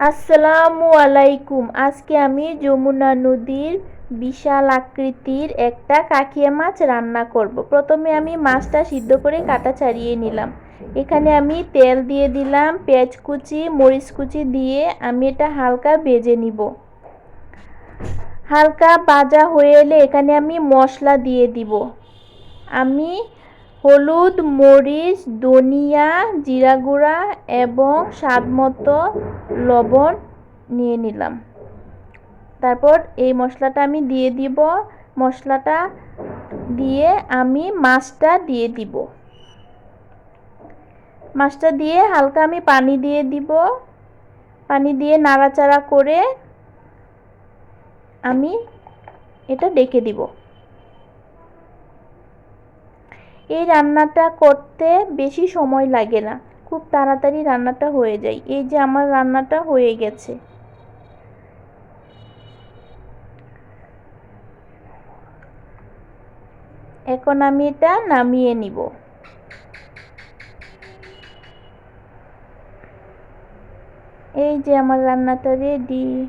আসসালামু আলাইকুম আজকে আমি যমুনা নদীর বিশাল আকৃতির একটা কাকিয়া মাছ রান্না করব। প্রথমে আমি মাছটা সিদ্ধ করে কাটা ছাড়িয়ে নিলাম। এখানে আমি তেল দিয়ে দিলাম, পেঁয়াজ কুচি, মরিচ কুচি দিয়ে আমি এটা হালকা ভেজে নিব। হালকা ভাজা হয়ে এলে এখানে আমি মশলা দিয়ে দিব। আমি হলুদ, মরিচ, ধনিয়া জিরা গুঁড়া এবং স্বাদ মতো লবণ নিয়ে নিলাম। তারপর এই মশলাটা আমি দিয়ে দিব। মশলাটা দিয়ে আমি মাছটা দিয়ে দিব। মাছটা দিয়ে হালকা আমি পানি দিয়ে দিব। পানি দিয়ে নাড়াচাড়া করে আমি এটা ডেকে দিব। এই রান্নাটা করতে বেশি সময় লাগে না। খুব তাড়াতাড়ি রান্নাটা হয়ে যায়। এই যে আমার রান্নাটা হয়ে গেছে। এখন আমি এটা নামিয়ে নিব। এই যে আমার রান্নাটা রেডি